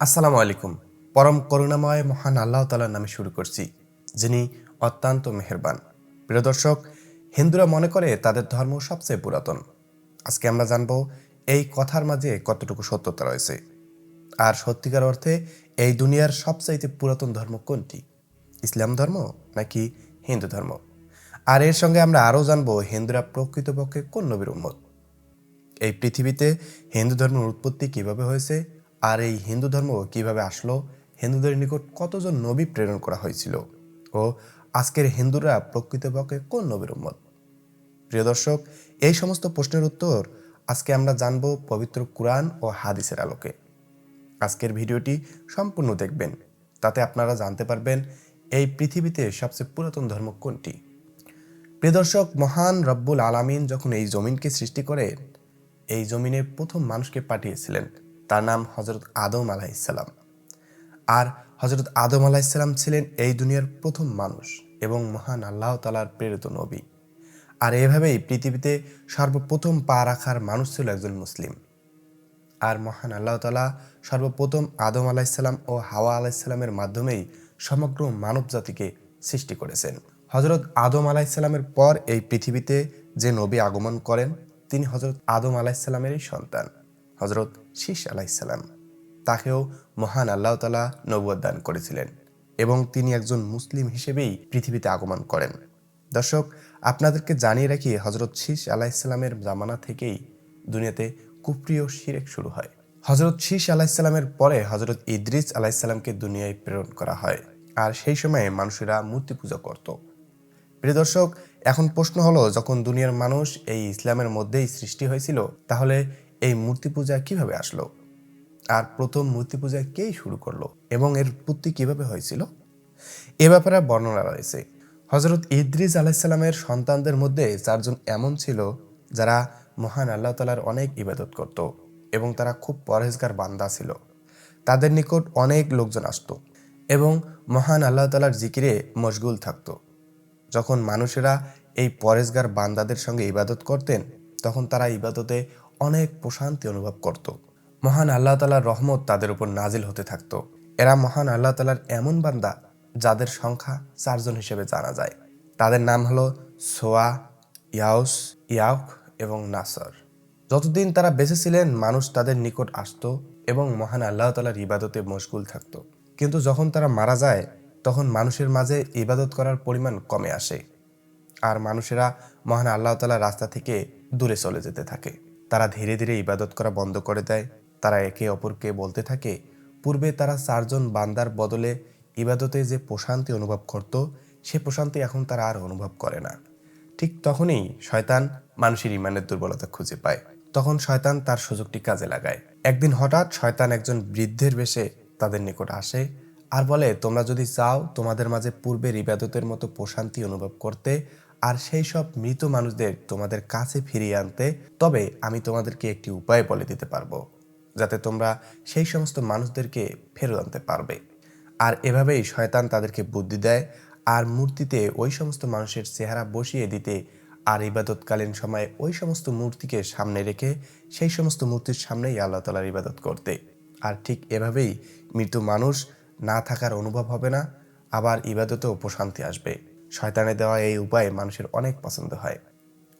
আসসালামু আলাইকুম। পরম করুণাময় মহান আল্লাহ তালার নামে শুরু করছি, যিনি অত্যন্ত মেহেরবান। প্রিয় দর্শক, হিন্দুরা মনে করে তাদের ধর্ম সবচেয়ে পুরাতন। আজকে আমরা জানব এই কথার মাঝে কতটুকু সত্যতা রয়েছে। আর সত্যিকার অর্থে এই দুনিয়ার সবচাইতে পুরাতন ধর্ম কোনটি? ইসলাম ধর্ম নাকি হিন্দু ধর্ম? আর এর সঙ্গে আমরা আরও জানব হিন্দুরা প্রকৃতপক্ষে কোন নবীর উন্মত এই পৃথিবীতে হিন্দু ধর্মের উৎপত্তি কীভাবে হয়েছে? আর এই হিন্দু ধর্ম কীভাবে আসলো? হিন্দুদের নিকট কতজন নবী প্রেরণ করা হয়েছিল? ও আজকের হিন্দুরা প্রকৃতপক্ষে কোন নবীর উম্মত? প্রিয় দর্শক, এই সমস্ত প্রশ্নের উত্তর আজকে আমরা জানব পবিত্র কুরআন ও হাদিসের আলোকে। আজকের ভিডিওটি সম্পূর্ণ দেখবেন। তাতে আপনারা জানতে পারবেন এই পৃথিবীতে সবচেয়ে পুরাতন ধর্ম কোনটি। প্রিয় দর্শক, মহান রব্বুল আলামিন যখন এই জমিনকে সৃষ্টি করেন এই জমিনে প্রথম মানুষকে পাঠিয়েছিলেন। তার নাম হজরত আদম আলাইসাল্লাম আর হজরত আদম আলাইসাল্লাম ছিলেন এই দুনিয়ার প্রথম মানুষ এবং মহান আল্লাহ তালার প্রেরিত নবী। আর এভাবেই পৃথিবীতে সর্বপ্রথম পা রাখার মানুষ ছিল একজন মুসলিম। আর মহান আল্লাহ তালা সর্বপ্রথম আদম আলাইসাল্লাম ও হাওয়া আলাইসাল্লামের মাধ্যমেই সমগ্র মানব জাতিকে সৃষ্টি করেছেন। হজরত আদম আলাইসাল্লামের পর এই পৃথিবীতে যে নবী আগমন করেন, তিনি হজরত আদম আলাইসাল্লামেরই সন্তান। হজরত শীষ আলাইসাল্লাম তাকেও মহান আল্লাহ তালা নবুয় দান করেছিলেন এবং তিনি একজন মুসলিম হিসেবেই পৃথিবীতে আগমন করেন। দর্শক, আপনাদেরকে জানিয়ে রাখি হজরত শীষ আলাইসাল্লামের জামানা থেকেই দুনিয়াতে কুপ্রিয় শিরেক শুরু হয়। হজরত শীষ আলাইসাল্লামের পরে হজরত ইদ্রিস আলাইসাল্লামকে দুনিয়ায় প্রেরণ করা হয় আর সেই সময়ে মানুষেরা মূর্তি পূজা করত। প্রিয় দর্শক, এখন প্রশ্ন হলো, যখন দুনিয়ার মানুষ এই ইসলামের মধ্যেই সৃষ্টি হয়েছিল, তাহলে এই মূর্তি পূজা কীভাবে আসলো? আর প্রথম মূর্তি পূজা কেই শুরু করল? এবং এর উৎপত্তি কীভাবে হয়েছিল? এ ব্যাপারে বর্ণনা রয়েছে। হজরত ইদ্রিস আলাইসাল্লামের সন্তানদের মধ্যে চারজন এমন ছিল যারা মহান আল্লাহ তালার অনেক ইবাদত করত এবং তারা খুব পরহেজগার বান্দা ছিল। তাদের নিকট অনেক লোকজন আসতো এবং মহান আল্লাহ তালার জিকিরে মশগুল থাকতো। যখন মানুষেরা এই পরেশগার বান্দাদের সঙ্গে ইবাদত করতেন, তখন তারা ইবাদতে অনেক প্রশান্তি অনুভব করত। মহান আল্লাহ তালার রহমত তাদের উপর নাজিল হতে থাকতো। এরা মহান আল্লাহ তালার এমন বান্দা যাদের সংখ্যা চারজন হিসেবে জানা যায়। তাদের নাম হলো সোয়া, ইয়াউস, ইয়াউক এবং নাসর। যতদিন তারা বেঁচে ছিলেন, মানুষ তাদের নিকট আসতো এবং মহান আল্লাহ তালার ইবাদতে মশগুল থাকত। কিন্তু যখন তারা মারা যায়, তখন মানুষের মাঝে ইবাদত করার পরিমাণ কমে আসে। আর মানুষেরা মহান আল্লাহ তালার রাস্তা থেকে দূরে চলে যেতে থাকে। তারা ধীরে ধীরে ইবাদত করা বন্ধ করে দেয়। তারা একে অপরকে বলতে থাকে, পূর্বে তারা চারজন বান্দার বদলে ইবাদতে যে প্রশান্তি অনুভব করত, সে প্রশান্তি এখন তারা আর অনুভব করে না। ঠিক তখনই শয়তান মানুষের ইমানের দুর্বলতা খুঁজে পায়। তখন শয়তান তার সুযোগটি কাজে লাগায়। একদিন হঠাৎ শয়তান একজন বৃদ্ধের বেশে তাদের নিকট আসে আর বলে, তোমরা যদি চাও তোমাদের মাঝে পূর্বের ইবাদতের মতো প্রশান্তি অনুভব করতে আর সেই সব মৃত মানুষদের তোমাদের কাছে ফিরিয়ে আনতে, তবে আমি তোমাদেরকে একটি উপায় বলে দিতে পারব, যাতে তোমরা সেই সমস্ত মানুষদেরকে ফেরত আনতে পারবে। আর এভাবেই শয়তান তাদেরকে বুদ্ধি দেয় আর মূর্তিতে ওই সমস্ত মানুষের চেহারা বসিয়ে দিতে আর ইবাদতকালীন সময়ে ওই সমস্ত মূর্তিকে সামনে রেখে সেই সমস্ত মূর্তির সামনেই আল্লাহ তালার ইবাদত করতে। আর ঠিক এভাবেই মৃত মানুষ না থাকার অনুভব হবে না, আবার ইবাদতেও প্রশান্তি আসবে। শয়তানে দেওয়া এই উপায় মানুষের অনেক পছন্দ হয়।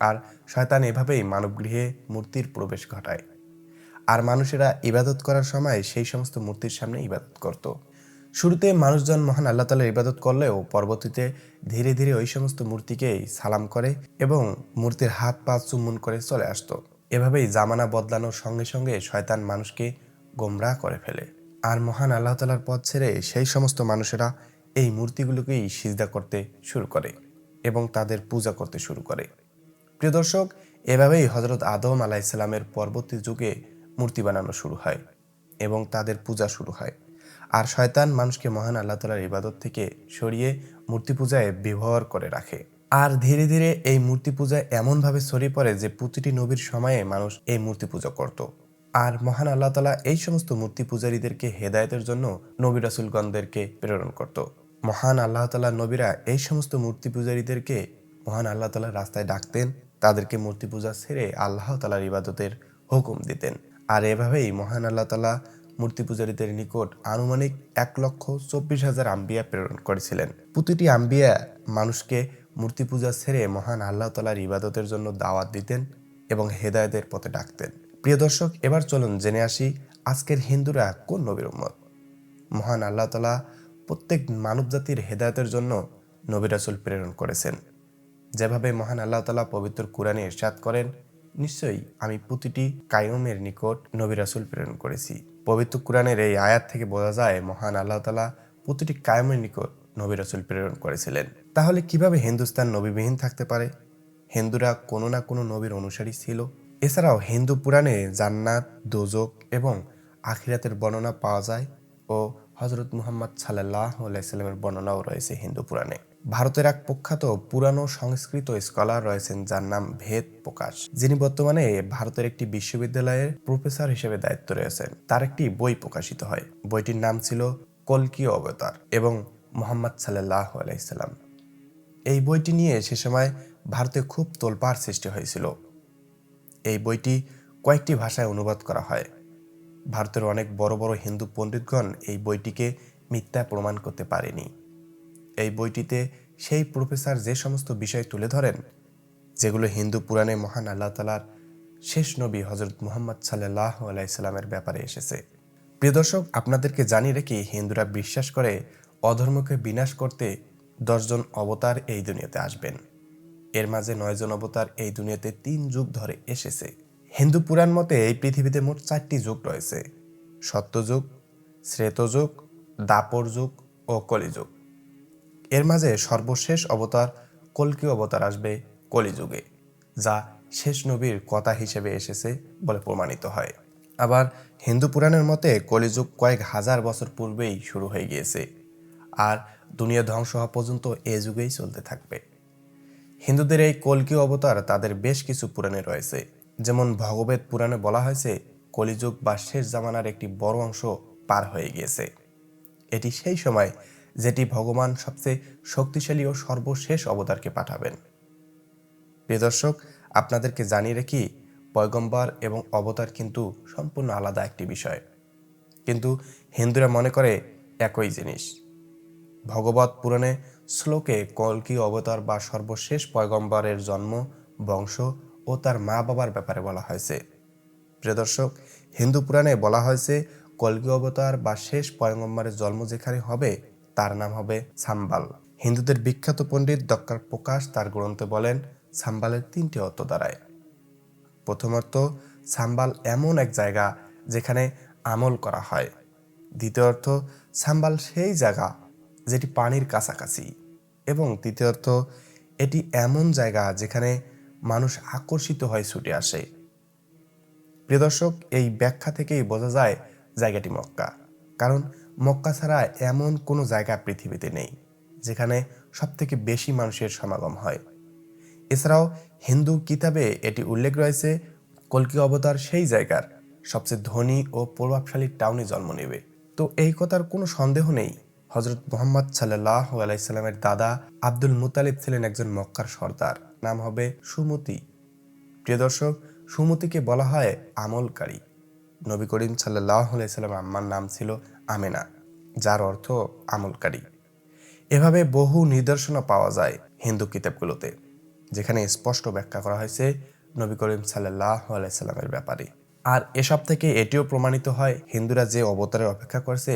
আর শয়তান এভাবেই মানবগৃহে মূর্তির প্রবেশ ঘটায়। আর মানুষেরা ইবাদত করার সময় সেই সমস্ত মূর্তির সামনে ইবাদত করত। শুরুতে মানুষজন মহান আল্লাহ তালার ইবাদত করলেও পরবর্তীতে ধীরে ধীরে ওই সমস্ত মূর্তিকেই সালাম করে এবং মূর্তির হাত পা চুম্বন করে চলে আসতো। এভাবেই জামানা বদলানোর সঙ্গে সঙ্গে শয়তান মানুষকে গোমরাহ করে ফেলে। আর মহান আল্লাহ তালার পথ ছেড়ে সেই সমস্ত মানুষেরা এই মূর্তিগুলোকেই সিজদা করতে শুরু করে এবং তাদের পূজা করতে শুরু করে। প্রিয় দর্শক, এভাবেই হজরত আদম আলাইসাল্লামের পরবর্তী যুগে মূর্তি বানানো শুরু হয় এবং তাদের পূজা শুরু হয়। আর শয়তান মানুষকে মহান আল্লাহ তালার ইবাদত থেকে সরিয়ে মূর্তি পূজায় ব্যবহার করে রাখে। আর ধীরে ধীরে এই মূর্তি পূজা এমনভাবে ছড়িয়ে পড়ে যে প্রতিটি নবীর সময়ে মানুষ এই মূর্তি পূজা করত। আর মহান আল্লাহ তালা এই সমস্ত মূর্তি পূজারীদেরকে হেদায়তের জন্য নবী রাসুলগণদেরকে প্রেরণ করত। মহান আল্লাহ তালা নবীরা এই সমস্ত মূর্তি পূজারীদেরকে মহান আল্লাহ তালার রাস্তায় ডাকতেন, তাদেরকে মূর্তি পূজা ছেড়ে আল্লাহ তালার ইবাদতের হুকুম দিতেন। আর এভাবেই মহান আল্লাহ তালা মূর্তি পূজারীদের নিকট আনুমানিক এক লক্ষ চব্বিশ হাজার আম্বিয়া প্রেরণ করেছিলেন। প্রতিটি আম্বিয়া মানুষকে মূর্তি পূজা ছেড়ে মহান আল্লাহ তালার ইবাদতের জন্য দাওয়াত দিতেন এবং হেদায়তের পথে ডাকতেন। প্রিয় দর্শক, এবার চলুন জেনে আসি আজকের হিন্দুরা কোন নবীর উম্মত? মহান আল্লাহ তালা প্রত্যেক মানবজাতির হেদায়তের জন্য নবী রাসুল প্রেরণ করেছেন। যেভাবে মহান আল্লাহ তালা পবিত্র কোরআনে ইরশাদ করেন, নিশ্চয়ই আমি প্রতিটি কায়মের নিকট নবী রাসুল প্রেরণ করেছি। পবিত্র কোরআনের এই আয়াত থেকে বোঝা যায় মহান আল্লাহ তালা প্রতিটি কায়মের নিকট নবী রাসুল প্রেরণ করেছিলেন। তাহলে কীভাবে হিন্দুস্তান নবীবিহীন থাকতে পারে? হিন্দুরা কোনো না কোনো নবীর অনুসারী ছিল। এছাড়াও হিন্দু পুরাণে জান্নাত, দোজক এবং আখিরাতের বর্ণনা পাওয়া যায় ও হজরত মুহাম্মদ সাল্লাহ আলাইসাল্লামের বর্ণনাও রয়েছে হিন্দু পুরাণে। ভারতের এক প্রখ্যাত পুরানো সংস্কৃত স্কলার রয়েছেন যার নাম ভেদ প্রকাশ। যিনি বর্তমানে ভারতের একটি বিশ্ববিদ্যালয়ের প্রফেসর হিসেবে দায়িত্ব রয়েছেন। তার একটি বই প্রকাশিত হয়। বইটির নাম ছিল কলকি অবতার এবং মোহাম্মদ সাল্লাহ আলাইসাল্লাম এই বইটি নিয়ে সে সময় ভারতে খুব তোলপাড় সৃষ্টি হয়েছিল। এই বইটি কয়েকটি ভাষায় অনুবাদ করা হয়। ভারতের অনেক বড় বড় হিন্দু পণ্ডিতগণ এই বইটিকে মিথ্যা প্রমাণ করতে পারেনি। এই বইটিতে সেই প্রফেসর যে সমস্ত বিষয় তুলে ধরেন, যেগুলো হিন্দু পুরাণে মহান আল্লাহ তালার শেষ নবী হজরত মুহাম্মদ সাল্লাহ আলাইসাল্লামের ব্যাপারে এসেছে। প্রিয় দর্শক, আপনাদেরকে জানিয়ে রেখে, হিন্দুরা বিশ্বাস করে অধর্মকে বিনাশ করতে দশজন অবতার এই দুনিয়াতে আসবেন। এর মাঝে নয়জন অবতার এই দুনিয়াতে তিন যুগ ধরে এসেছে। হিন্দু পুরাণ মতে এই পৃথিবীতে মোট চারটি যুগ রয়েছে। সত্যযুগ শ্রেতযুগ দাপর যুগ ও কলিযুগ এর মাঝে সর্বশেষ অবতার কলকি অবতার আসবে কলিযুগে যা শেষ নবীর কথা হিসেবে এসেছে বলে প্রমাণিত হয়। আবার হিন্দু পুরাণের মতে কলিযুগ কয়েক হাজার বছর পূর্বেই শুরু হয়ে গিয়েছে, আর দুনিয়া ধ্বংস হওয়া পর্যন্ত এ যুগেই চলতে থাকবে। হিন্দুদের এই কলকি অবতার তাদের বেশ কিছু পুরাণে রয়েছে। যেমন ভগবত পুরাণে বলা হয়েছে, কলিযুগ বা শেষ জামানার একটি বড় অংশ পার হয়ে গিয়েছে। এটি সেই সময় যেটি ভগবান সবচেয়ে শক্তিশালী ও সর্বশেষ অবতারকে পাঠাবেন। প্রিয় দর্শক, আপনাদেরকে জানিয়ে রেখি, পয়গম্বর এবং অবতার কিন্তু সম্পূর্ণ আলাদা একটি বিষয়। কিন্তু হিন্দুরা মনে করে একই জিনিস। ভগবত পুরাণে শ্লোকে কলকি অবতার বা সর্বশেষ পয়গম্বরের জন্ম, বংশ ও তার মা বাবার ব্যাপারে বলা হয়েছে। প্রিয় দর্শক, হিন্দু পুরাণে বলা হয়েছে, কলকি অবতার বা শেষ পয়গম্বরের জন্ম যেখানে হবে, তার নাম হবে সাম্বাল। হিন্দুদের বিখ্যাত পণ্ডিত ডক্টর প্রকাশ তার গ্রন্থে বলেন, সাম্বালের তিনটি অর্থ দাঁড়ায় প্রথমত, সাম্বাল এমন এক জায়গা যেখানে আমল করা হয়। দ্বিতীয় অর্থ, সাম্বাল সেই জায়গা যেটি পানির কাছাকাছি। এবং তৃতীয় অর্থ, এটি এমন জায়গা যেখানে মানুষ আকর্ষিত হয় ছুটে আসে। প্রিয় দর্শক, এই ব্যাখ্যা থেকেই বোঝা যায় জায়গাটি মক্কা। কারণ মক্কা ছাড়া এমন কোনো জায়গা পৃথিবীতে নেই, যেখানে সবথেকে বেশি মানুষের সমাগম হয়। এছাড়াও হিন্দু কিতাবে এটি উল্লেখ রয়েছে, কলকি অবতার সেই জায়গার সবচেয়ে ধনী ও প্রভাবশালী টাউনে জন্ম নেবে। তো এই কথার কোনো সন্দেহ নেই। হজরত মোহাম্মদ সাল্লাহ আলাইসাল্লামের দাদা আব্দুল মুতালিব ছিলেন একজন মক্কার সর্দার। নাম হবে সুমতি। প্রিয় দর্শক, সুমতিকে বলা হয় আমলকারী। নবী করিম সাল্লাহ আলাইসাল্লাম আম্মার নাম ছিল আমেনা, যার অর্থ আমলকারী। এভাবে বহু নিদর্শনা পাওয়া যায় হিন্দু কিতাবগুলোতে, যেখানে স্পষ্ট ব্যাখ্যা করা হয়েছে নবী করিম সাল্লাহ আলাইসাল্লামের ব্যাপারে। আর এসব থেকে এটিও প্রমাণিত হয় হিন্দুরা যে অবতারের অপেক্ষা করছে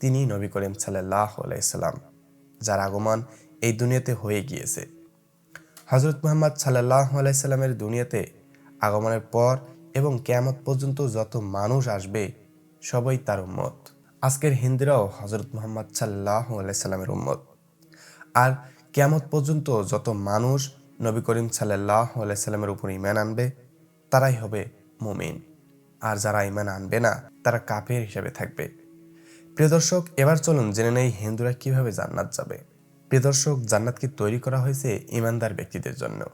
তিনি নবী করিম সাল্লাহ আলাইসাল্লাম যার আগমন এই দুনিয়াতে হয়ে গিয়েছে। হজরত মোহাম্মদ সাল্লাহ আলাইসাল্লামের দুনিয়াতে আগমনের পর এবং কেয়ামত পর্যন্ত যত মানুষ আসবে, সবাই তার উম্মত। আজকের হিন্দুরাও হজরত মোহাম্মদ সাল্লাহ আলাইসাল্লামের উম্মত। আর কেয়ামত পর্যন্ত যত মানুষ নবী করিম সাল্লাহ আলাইসাল্লামের উপর ইমান আনবে, তারাই হবে মুমিন। আর যারা ইমান আনবে না, তারা কাপের হিসেবে থাকবে। প্রিয় দর্শক, এবার চলুন জেনে নেই হিন্দুরা কীভাবে জান্নাত যাবে। প্রিয় দর্শক, জান্নাত কি তৈরি করা হয়েছে ইমানদার ব্যক্তিদের জন্য?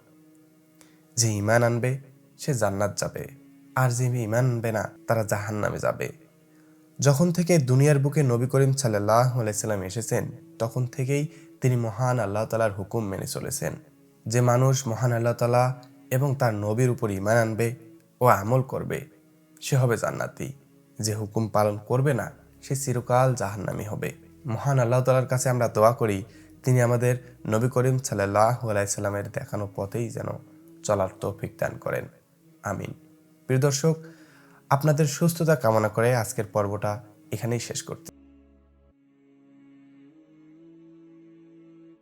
যে ইমান আনবে, সে জান্নাত যাবে। আর যে ইমান আনবে না, তারা জাহান নামে যাবে। যখন থেকে দুনিয়ার বুকে নবী করিম সাল্লাহ আলাইসাল্লাম এসেছেন, তখন থেকেই তিনি মহান আল্লাহ তালার হুকুম মেনে চলেছেন। যে মানুষ মহান আল্লাহ তালা এবং তার নবীর উপর ইমান আনবে ও আমল করবে, সে হবে জান্নাতি। যে হুকুম পালন করবে না সে চিরকাল জাহান্নামী হবে। মহান আল্লাহ তালার কাছে আমরা দোয়া করি, তিনি আমাদের নবী করিম সাল্লাহ আলাইসাল্লামের দেখানো পথেই যেন চলার তৌফিক দান করেন। আমিন। প্রিয় দর্শক, আপনাদের সুস্থতা কামনা করে আজকের পর্বটা এখানেই শেষ করতে